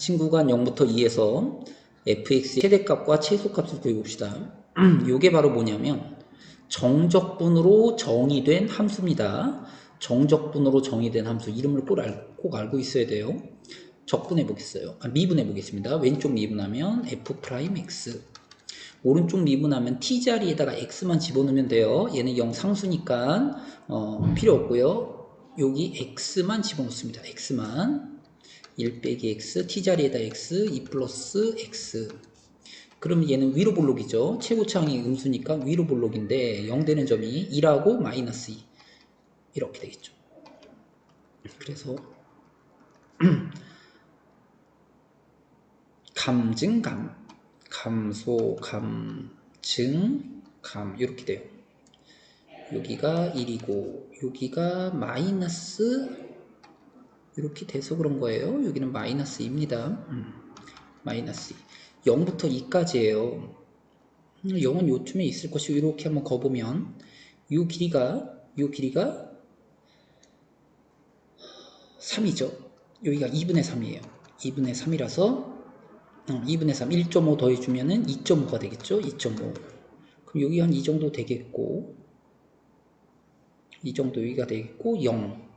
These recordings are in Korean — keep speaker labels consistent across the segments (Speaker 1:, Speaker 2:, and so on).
Speaker 1: 닫힌 구간 0부터 2에서 fx의 최대값과 최소값을 구해봅시다. 이게 바로 뭐냐면 정적분으로 정의된 함수입니다. 정적분으로 정의된 함수 이름을 꼭, 알, 꼭 알고 있어야 돼요. 적분해 보겠어요. 아, 미분해 보겠습니다. 왼쪽 미분하면 f'x 오른쪽 미분하면 t 자리에다가 x만 집어넣으면 돼요. 얘는 0 상수니까 어, 필요 없고요. 여기 x만 집어넣습니다. x만 1 빼기 x t 자리에다 x 2 플러스 x 그럼 얘는 위로 볼록이죠. 최고차항이 음수니까 위로 볼록인데 0 되는 점이 2라고 마이너스 2 이렇게 되겠죠. 그래서 감증감 감소 감증 감 이렇게 돼요. 여기가 1이고 여기가 마이너스 이렇게 돼서 그런 거예요. 여기는 마이너스 2입니다. 음, 마이너스 2. 0부터 2까지예요. 0은 요쯤에 있을 것이고 이렇게 한번 거보면 이 길이가 이 길이가 3이죠. 여기가 2분의 3이에요. 2분의 3이라서 2분의 3, 1.5 더해주면 은 2.5가 되겠죠? 2.5. 그럼 여기 한 이 정도 되겠고, 이 정도 여기가 되겠고, 0.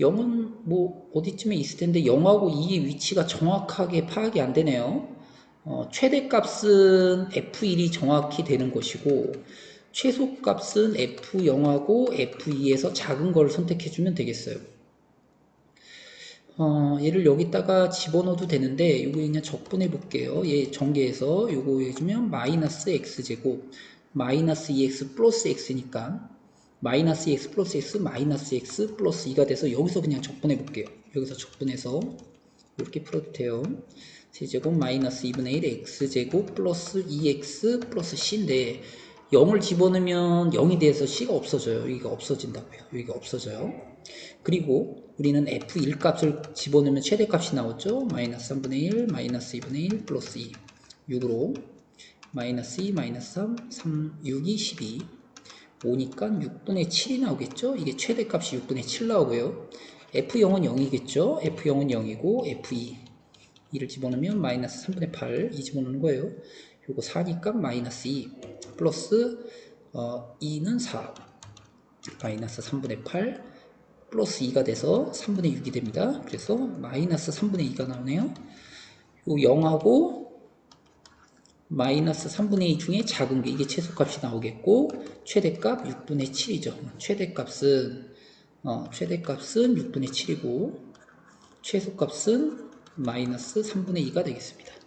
Speaker 1: 0은 뭐 어디쯤에 있을 텐데 0하고 2의 위치가 정확하게 파악이 안 되네요. 어, 최대값은 F1이 정확히 되는 것이고, 최소값은 F0하고 F2에서 작은 걸 선택해주면 되겠어요. 어, 얘를 여기다가 집어넣어도 되는데 이거 그냥 적분해 볼게요. 얘 전개해서 이거 해주면 마이너스 x제곱 마이너스 2x 플러스 x니까 마이너스 2x 플러스 x 마이너스 x 플러스 2가 돼서 여기서 그냥 적분해 볼게요. 여기서 적분해서 이렇게 풀어도 돼요. 세제곱 마이너스 2분의 1 x제곱 플러스 2x 플러스 c인데 0을 집어넣으면 0이 돼서 c가 없어져요. 여기가 없어진다고요. 여기가 없어져요. 그리고 우리는 f1 값을 집어넣으면 최대값이 나왔죠. 마이너스 3분의 1, 마이너스 2분의 1, 플러스 2. 6으로 마이너스 2, 마이너스 3, 3, 6이 12. 5니까 6분의 7이 나오겠죠. 이게 최대값이 6분의 7 나오고요. f0은 0이겠죠. f0은 0이고 f2. 2를 집어넣으면 마이너스 3분의 8, 2 집어넣는 거예요. 요거 4니까 마이너스 2 플러스 어, 2는 4 마이너스 3분의 8 플러스 2가 돼서 3분의 6이 됩니다. 그래서 마이너스 3분의 2가 나오네요. 요 0하고 마이너스 3분의 2 중에 작은 게 이게 최소값이 나오겠고 최대값 6분의 7이죠. 최대값은 어, 최대값은 6분의 7이고 최소값은 마이너스 3분의 2가 되겠습니다.